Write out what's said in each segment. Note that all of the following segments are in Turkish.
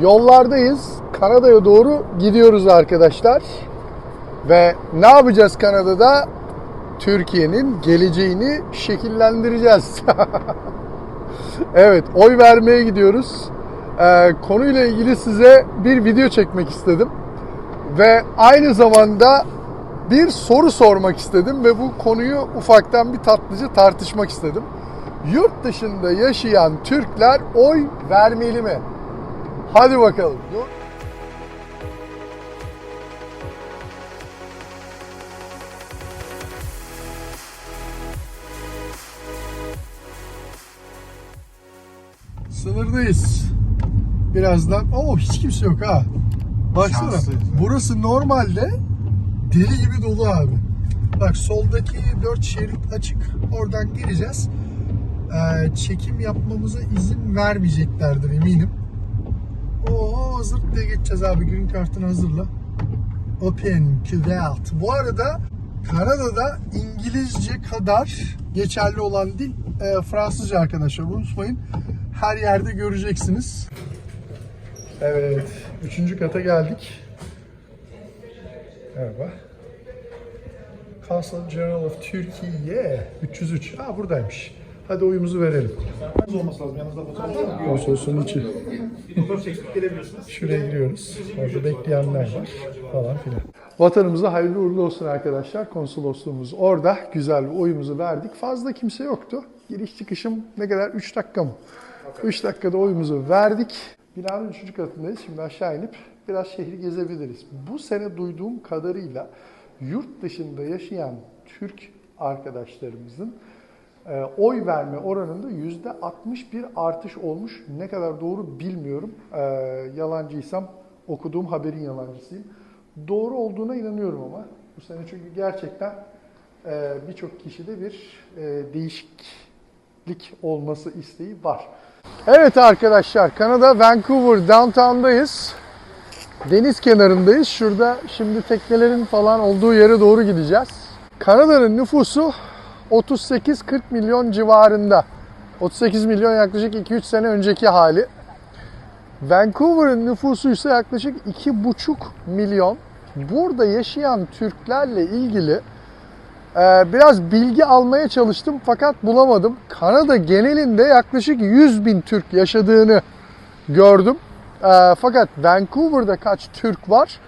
Yollardayız. Kanada'ya doğru gidiyoruz arkadaşlar. Ve ne yapacağız Kanada'da? Türkiye'nin geleceğini şekillendireceğiz. evet, oy vermeye gidiyoruz. Ee, konuyla ilgili size bir video çekmek istedim. Ve aynı zamanda bir soru sormak istedim ve bu konuyu ufaktan bir tatlıca tartışmak istedim. Yurt dışında yaşayan Türkler oy vermeli mi? Hadi bakalım. Dur. Sınırdayız. Birazdan. Oo hiç kimse yok ha. Baksana. Şanslıyız. Burası normalde deli gibi dolu abi. Bak soldaki 4 şerit açık. Oradan gireceğiz. Ee, çekim yapmamıza izin vermeyeceklerdir eminim. Oo zırt diye geçeceğiz abi. Green kartını hazırla. Open Cuvert. Bu arada Kanada'da İngilizce kadar geçerli olan dil e, Fransızca arkadaşlar. Unutmayın. Her yerde göreceksiniz. Evet. Üçüncü kata geldik. Merhaba. Consul General of Türkiye 303. Ha buradaymış. Hadi oyumuzu verelim. olması lazım. Yanınızda fotoğraf var mı? Konsolosun içi. Şuraya giriyoruz. Orada bekleyenler var falan filan. Vatanımıza hayırlı uğurlu olsun arkadaşlar. Konsolosluğumuz orada. Güzel bir oyumuzu verdik. Fazla kimse yoktu. Giriş çıkışım ne kadar? 3 dakika mı? 3 dakikada oyumuzu verdik. Binanın 3. katındayız. Şimdi aşağı inip biraz şehri gezebiliriz. Bu sene duyduğum kadarıyla yurt dışında yaşayan Türk arkadaşlarımızın oy verme oranında yüzde 61 artış olmuş. Ne kadar doğru bilmiyorum. E, yalancıysam okuduğum haberin yalancısıyım. Doğru olduğuna inanıyorum ama. Bu sene çünkü gerçekten e, birçok kişide bir e, değişiklik olması isteği var. Evet arkadaşlar Kanada Vancouver downtown'dayız. Deniz kenarındayız. Şurada şimdi teknelerin falan olduğu yere doğru gideceğiz. Kanada'nın nüfusu 38-40 milyon civarında. 38 milyon yaklaşık 2-3 sene önceki hali. Vancouver'ın nüfusu ise yaklaşık 2,5 milyon. Burada yaşayan Türklerle ilgili e, biraz bilgi almaya çalıştım fakat bulamadım. Kanada genelinde yaklaşık 100 bin Türk yaşadığını gördüm. E, fakat Vancouver'da kaç Türk var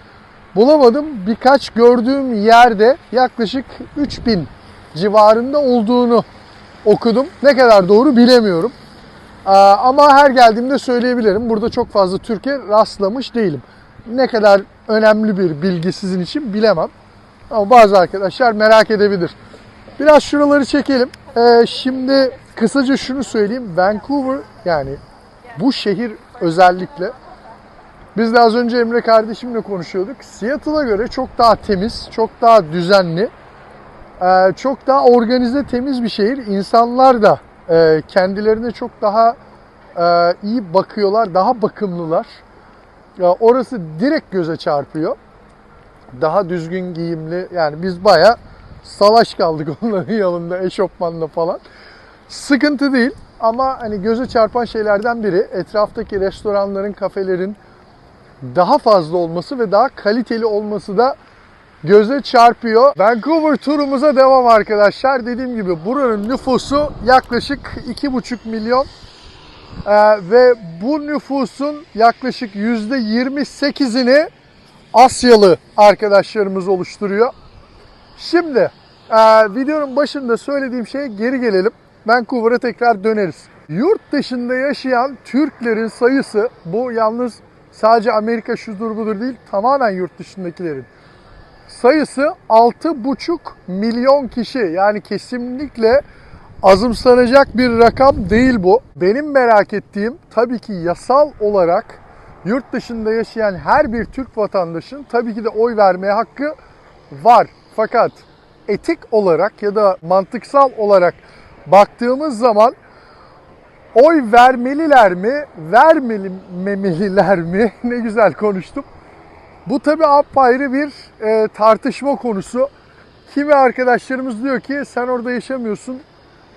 bulamadım. Birkaç gördüğüm yerde yaklaşık 3000 civarında olduğunu okudum. Ne kadar doğru bilemiyorum. Ama her geldiğimde söyleyebilirim. Burada çok fazla Türkiye rastlamış değilim. Ne kadar önemli bir bilgi sizin için bilemem. Ama bazı arkadaşlar merak edebilir. Biraz şuraları çekelim. Ee, Şimdi kısaca şunu söyleyeyim. Vancouver yani bu şehir özellikle biz de az önce Emre kardeşimle konuşuyorduk. Seattle'a göre çok daha temiz, çok daha düzenli, e, çok daha organize, temiz bir şehir. İnsanlar da e, kendilerine çok daha e, iyi bakıyorlar, daha bakımlılar. Ya Orası direkt göze çarpıyor. Daha düzgün giyimli, yani biz baya salaş kaldık onların yanında, eşofmanla falan. Sıkıntı değil ama hani göze çarpan şeylerden biri etraftaki restoranların, kafelerin, daha fazla olması ve daha kaliteli olması da göze çarpıyor. Vancouver turumuza devam arkadaşlar. Dediğim gibi buranın nüfusu yaklaşık 2,5 milyon. Ee, ve bu nüfusun yaklaşık %28'ini Asyalı arkadaşlarımız oluşturuyor. Şimdi e, videonun başında söylediğim şeye geri gelelim. Vancouver'a tekrar döneriz. Yurt dışında yaşayan Türklerin sayısı bu yalnız sadece Amerika şudur budur değil tamamen yurt dışındakilerin sayısı 6,5 milyon kişi. Yani kesinlikle azımsanacak bir rakam değil bu. Benim merak ettiğim tabii ki yasal olarak yurt dışında yaşayan her bir Türk vatandaşın tabii ki de oy vermeye hakkı var. Fakat etik olarak ya da mantıksal olarak baktığımız zaman oy vermeliler mi, vermemeliler mi? ne güzel konuştum. Bu tabii apayrı bir e, tartışma konusu. Kimi arkadaşlarımız diyor ki sen orada yaşamıyorsun.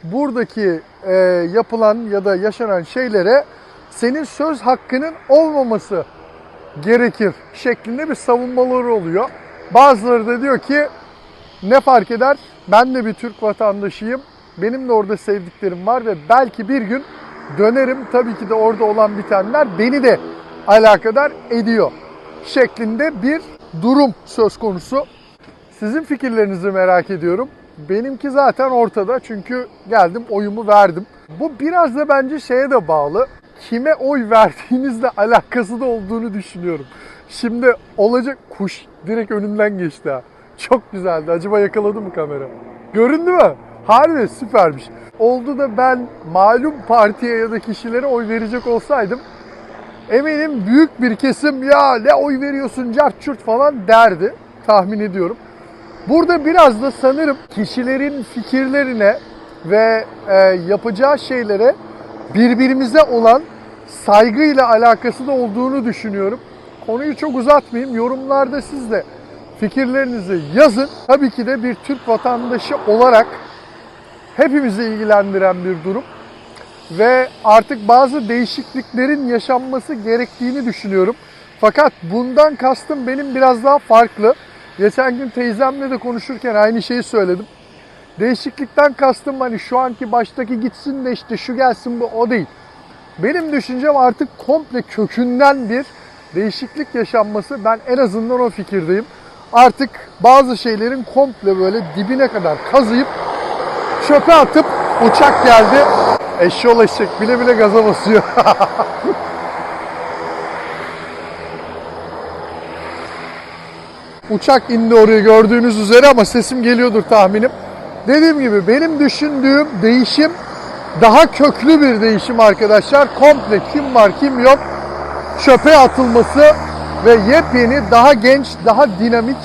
Buradaki e, yapılan ya da yaşanan şeylere senin söz hakkının olmaması gerekir şeklinde bir savunmaları oluyor. Bazıları da diyor ki ne fark eder? Ben de bir Türk vatandaşıyım. Benim de orada sevdiklerim var ve belki bir gün dönerim. Tabii ki de orada olan bitenler beni de alakadar ediyor şeklinde bir durum söz konusu. Sizin fikirlerinizi merak ediyorum. Benimki zaten ortada çünkü geldim oyumu verdim. Bu biraz da bence şeye de bağlı. Kime oy verdiğinizle alakası da olduğunu düşünüyorum. Şimdi olacak kuş direkt önümden geçti ha. Çok güzeldi. Acaba yakaladı mı kamera? Göründü mü? Harbi süpermiş. Oldu da ben malum partiye ya da kişilere oy verecek olsaydım eminim büyük bir kesim ya ne oy veriyorsun cart çurt falan derdi tahmin ediyorum. Burada biraz da sanırım kişilerin fikirlerine ve e, yapacağı şeylere birbirimize olan saygıyla alakası da olduğunu düşünüyorum. Konuyu çok uzatmayayım. Yorumlarda siz de fikirlerinizi yazın. Tabii ki de bir Türk vatandaşı olarak hepimizi ilgilendiren bir durum ve artık bazı değişikliklerin yaşanması gerektiğini düşünüyorum. Fakat bundan kastım benim biraz daha farklı. Geçen gün teyzemle de konuşurken aynı şeyi söyledim. Değişiklikten kastım hani şu anki baştaki gitsin de işte şu gelsin bu o değil. Benim düşüncem artık komple kökünden bir değişiklik yaşanması. Ben en azından o fikirdeyim. Artık bazı şeylerin komple böyle dibine kadar kazıyıp çöpe atıp uçak geldi. Eşyol eşek bile bile gaza basıyor. Uçak indi oraya gördüğünüz üzere ama sesim geliyordur tahminim. Dediğim gibi benim düşündüğüm değişim daha köklü bir değişim arkadaşlar. Komple kim var kim yok çöpe atılması ve yepyeni daha genç, daha dinamik,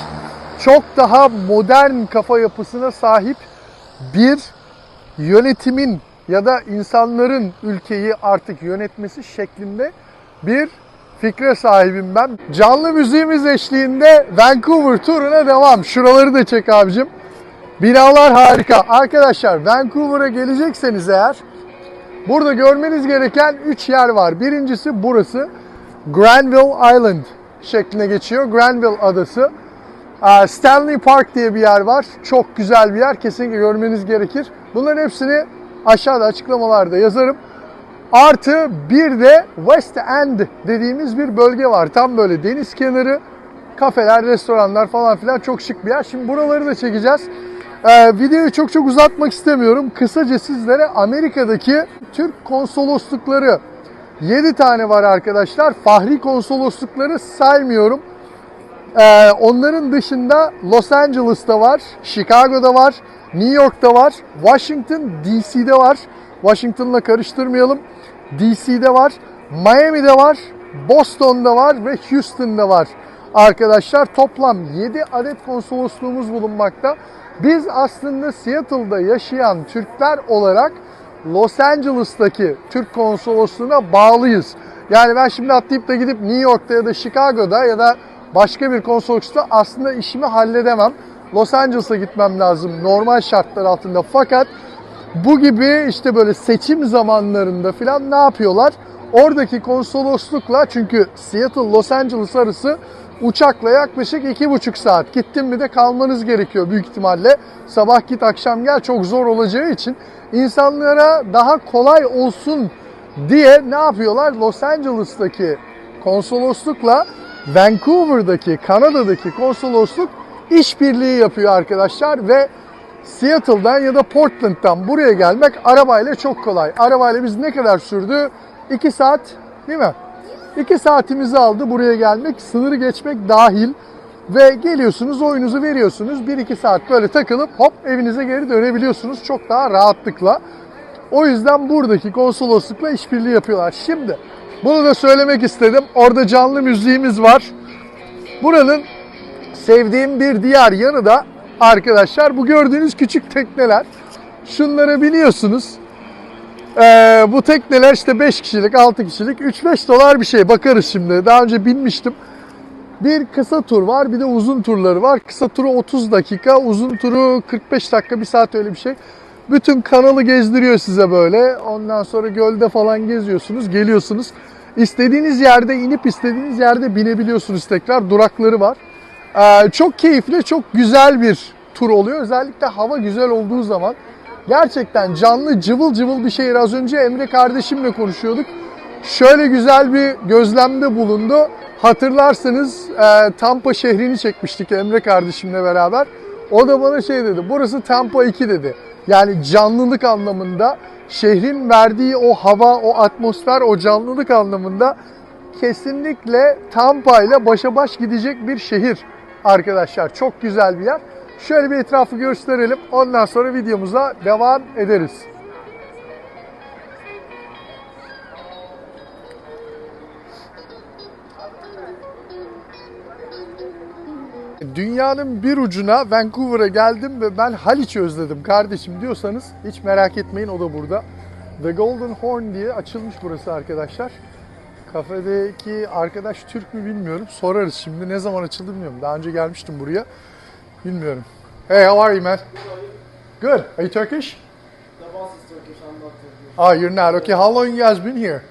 çok daha modern kafa yapısına sahip bir yönetimin ya da insanların ülkeyi artık yönetmesi şeklinde bir fikre sahibim ben. Canlı müziğimiz eşliğinde Vancouver turuna devam. Şuraları da çek abicim. Binalar harika. Arkadaşlar Vancouver'a gelecekseniz eğer burada görmeniz gereken 3 yer var. Birincisi burası. Granville Island şeklinde geçiyor. Granville adası. Aa, Stanley Park diye bir yer var. Çok güzel bir yer. Kesinlikle görmeniz gerekir. Bunların hepsini aşağıda açıklamalarda yazarım. Artı bir de West End dediğimiz bir bölge var. Tam böyle deniz kenarı, kafeler, restoranlar falan filan çok şık bir yer. Şimdi buraları da çekeceğiz. Ee, videoyu çok çok uzatmak istemiyorum. Kısaca sizlere Amerika'daki Türk konsoloslukları 7 tane var arkadaşlar. Fahri konsoloslukları saymıyorum. Ee, onların dışında Los Angeles'ta var, Chicago'da var, New York'ta var, Washington DC'de var. Washington'la karıştırmayalım. DC'de var, Miami'de var, Boston'da var ve Houston'da var. Arkadaşlar toplam 7 adet konsolosluğumuz bulunmakta. Biz aslında Seattle'da yaşayan Türkler olarak Los Angeles'taki Türk konsolosluğuna bağlıyız. Yani ben şimdi atlayıp da gidip New York'ta ya da Chicago'da ya da başka bir konsoloslukta aslında işimi halledemem. Los Angeles'a gitmem lazım normal şartlar altında. Fakat bu gibi işte böyle seçim zamanlarında falan ne yapıyorlar? Oradaki konsoloslukla çünkü Seattle Los Angeles arası uçakla yaklaşık iki buçuk saat. Gittin mi de kalmanız gerekiyor büyük ihtimalle. Sabah git akşam gel çok zor olacağı için insanlara daha kolay olsun diye ne yapıyorlar? Los Angeles'taki konsoloslukla Vancouver'daki, Kanada'daki konsolosluk işbirliği yapıyor arkadaşlar ve Seattle'dan ya da Portland'dan buraya gelmek arabayla çok kolay. Arabayla biz ne kadar sürdü? 2 saat değil mi? 2 saatimizi aldı buraya gelmek. Sınırı geçmek dahil. Ve geliyorsunuz oyunuzu veriyorsunuz. 1-2 saat böyle takılıp hop evinize geri dönebiliyorsunuz. Çok daha rahatlıkla. O yüzden buradaki konsoloslukla işbirliği yapıyorlar. Şimdi bunu da söylemek istedim. Orada canlı müziğimiz var. Buranın sevdiğim bir diğer yanı da arkadaşlar bu gördüğünüz küçük tekneler. Şunları biliyorsunuz. Ee, bu tekneler işte 5 kişilik, 6 kişilik 3-5 dolar bir şey. Bakarız şimdi. Daha önce binmiştim. Bir kısa tur var, bir de uzun turları var. Kısa turu 30 dakika, uzun turu 45 dakika, bir saat öyle bir şey. Bütün kanalı gezdiriyor size böyle. Ondan sonra gölde falan geziyorsunuz, geliyorsunuz. İstediğiniz yerde inip istediğiniz yerde binebiliyorsunuz tekrar. Durakları var. Ee, çok keyifli, çok güzel bir tur oluyor. Özellikle hava güzel olduğu zaman. Gerçekten canlı, cıvıl cıvıl bir şehir. Az önce Emre kardeşimle konuşuyorduk. Şöyle güzel bir gözlemde bulundu. Hatırlarsanız e, Tampa şehrini çekmiştik Emre kardeşimle beraber. O da bana şey dedi, burası Tampa 2 dedi. Yani canlılık anlamında, şehrin verdiği o hava, o atmosfer, o canlılık anlamında kesinlikle Tampa ile başa baş gidecek bir şehir arkadaşlar. Çok güzel bir yer. Şöyle bir etrafı gösterelim. Ondan sonra videomuza devam ederiz. Dünyanın bir ucuna Vancouver'a geldim ve ben Haliç'i özledim kardeşim diyorsanız hiç merak etmeyin o da burada. The Golden Horn diye açılmış burası arkadaşlar. Kafedeki arkadaş Türk mü bilmiyorum. Sorarız şimdi. Ne zaman açıldı bilmiyorum. Daha önce gelmiştim buraya. Bilmiyorum. Hey, how are you man? Good. Are you Turkish? The boss is Turkish, I'm not Turkish. Oh, you're not. Okay, how long you guys been here?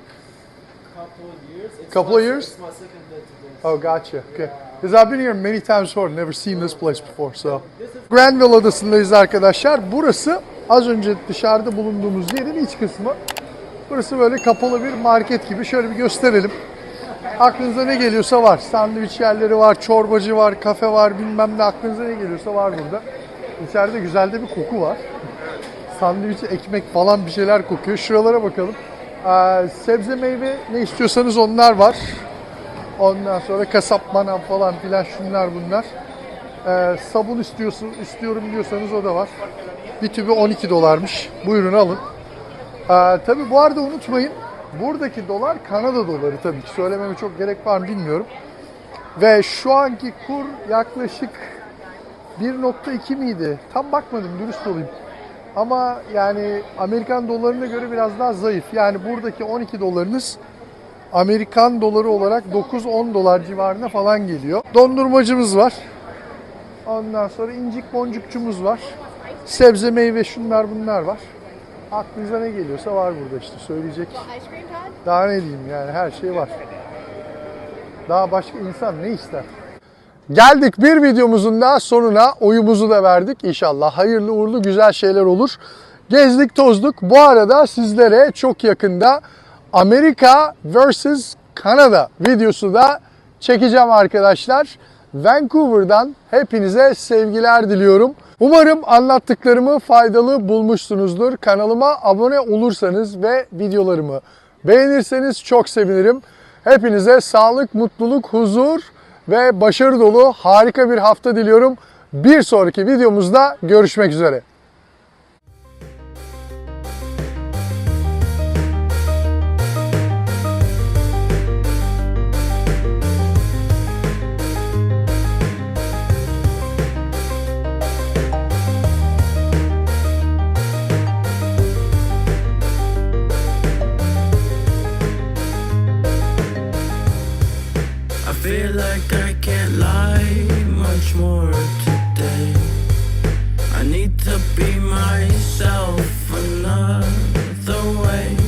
Couple of years. It's Couple my, of years? It's my second day today. Oh, gotcha. Okay. Because I've been here many times before, never seen this place before. So, Granville Adası'ndayız arkadaşlar. Burası az önce dışarıda bulunduğumuz yerin iç kısmı. Burası böyle kapalı bir market gibi. Şöyle bir gösterelim. Aklınıza ne geliyorsa var. Sandviç yerleri var, çorbacı var, kafe var, bilmem ne aklınıza ne geliyorsa var burada. İçeride güzel de bir koku var. Sandviç, ekmek falan bir şeyler kokuyor. Şuralara bakalım. Ee, sebze meyve ne istiyorsanız onlar var. Ondan sonra kasap manav falan filan şunlar bunlar. Ee, sabun istiyorsun, istiyorum diyorsanız o da var. Bir tübü 12 dolarmış. Buyurun alın. Ee, tabii bu arada unutmayın. Buradaki dolar Kanada doları tabii ki. Söylememe çok gerek var mı bilmiyorum. Ve şu anki kur yaklaşık 1.2 miydi? Tam bakmadım dürüst olayım. Ama yani Amerikan dolarına göre biraz daha zayıf. Yani buradaki 12 dolarınız Amerikan doları olarak 9-10 dolar civarına falan geliyor. Dondurmacımız var. Ondan sonra incik boncukçumuz var. Sebze meyve şunlar bunlar var. Aklınıza ne geliyorsa var burada işte söyleyecek. Daha ne diyeyim yani her şey var. Daha başka insan ne ister? Geldik bir videomuzun daha sonuna. Oyumuzu da verdik inşallah. Hayırlı uğurlu güzel şeyler olur. Gezdik tozduk. Bu arada sizlere çok yakında Amerika vs. Kanada videosu da çekeceğim arkadaşlar. Vancouver'dan hepinize sevgiler diliyorum. Umarım anlattıklarımı faydalı bulmuşsunuzdur. Kanalıma abone olursanız ve videolarımı beğenirseniz çok sevinirim. Hepinize sağlık, mutluluk, huzur ve başarı dolu harika bir hafta diliyorum. Bir sonraki videomuzda görüşmek üzere. feel like I can't lie much more today. I need to be myself another way.